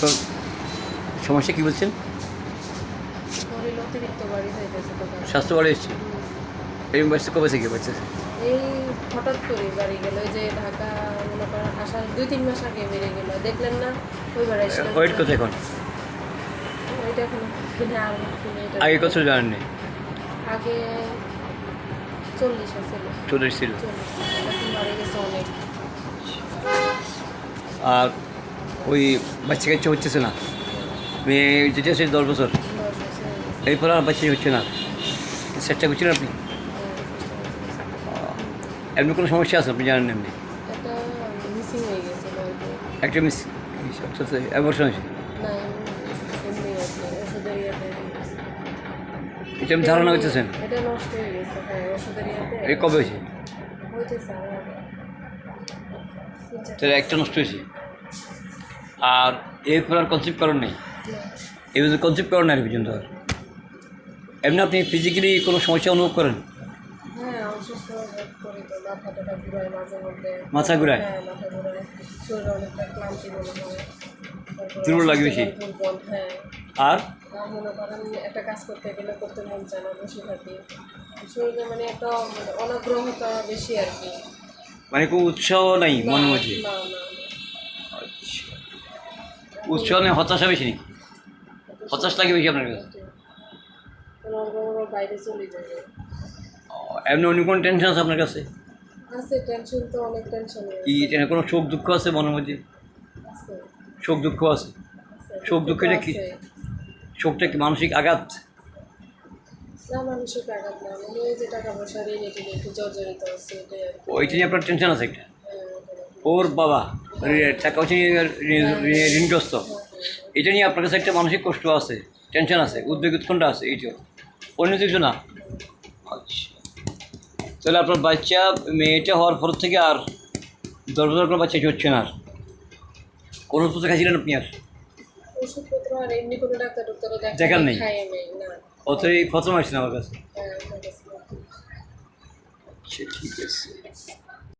আপনার সমস্যা কী বলছেন? স্বাস্থ্য বাড়ি এসছে? এই বয়সে কবে থেকে বাচ্চা এই হঠাৎ করে বাড়ি গেল যে ঢাকা মনে করেন আসার দুই তিন মাস আগে বেড়ে গেল। দেখলেন না? ওই বাড়ি। ওয়েট কত এখন। ওইটা এখন আগে কত জানেন আগে চল্লিশ ছিল। চল্লিশ ছিল আর ওই বাচ্চা কাচ্চা হচ্ছে না। মেয়ে যেটা আছে দশ বছর। এরপর আর বাচ্চা হচ্ছে না। চেষ্টা করছিলেন আপনি? এমনি কোনো সমস্যা আছে? আপনি জানেন এমনি? এটা মিসিং হয়ে গেছিল ওই যে একটা মিস অ্যাবর্শন আছে এটা আমি ধারণা করতেছেন? হয়ে এই কবে হয়েছে? তাহলে একটা নষ্ট হয়েছে? আর এরপর আর কনসেপ্ট করেন নেই। না। এই কনসেপ্ট করেন না আর পর্যন্ত আর। এমনি আপনি ফিজিক্যালি কোনো সমস্যা অনুভব করেন? হ্যাঁ মাথা ঘুরায়? হ্যাঁ মনে দুর্বল লাগে বেশি? হ্যাঁ আর? মনে করেন একটা কাজ করতে গেলে করতে মন চায় না বসে থাকি। শরীরে মানে একটা মানে অনাগ্রহতা বেশি আর কি। মানে কোনো উৎসাহ নাই মনের মধ্যে? না না না। উৎসাহ নেই হতাশা বেশি নেই হতাশ লাগে বেশি আপনার কাছে? এমনি অন্য কোনো টেনশন আছে আপনার কাছে? কি কোনো শোক দুঃখ আছে মনের মধ্যে? শোক দুঃখ আছে। শোক দুঃখটা কি? শোকটা কি মানসিক আঘাত? মানে ওইটা নিয়ে আপনার টেনশন আছে একটা? ওর বাবা ঋ- টাকা পয়সা নিয়ে ঋণ- ঋণ- ঋণগ্রস্ত। এটা নিয়ে আপনার কাছে একটা মানসিক কষ্ট আছে টেনশন আছে উদ্বেগ উৎকণ্ঠা আছে এইটা। অন্য কিছু না। আচ্ছা। তাহলে আপনার বাচ্চা মেয়েটা হওয়ার পর থেকে আর দশ বছর কোনো বাচ্চা হচ্ছে না আর? কোনো ওষুধ খাইছিলেন আপনি আর? ওষুধপত্র আর এমনি কোনো ডাক্তার ডাক্তারও দেখার নেই? খাই নেই না। অতই আসছেন আমার কাছে? হ্যাঁ, আমার কাছে আচ্ছা ঠিক আছে।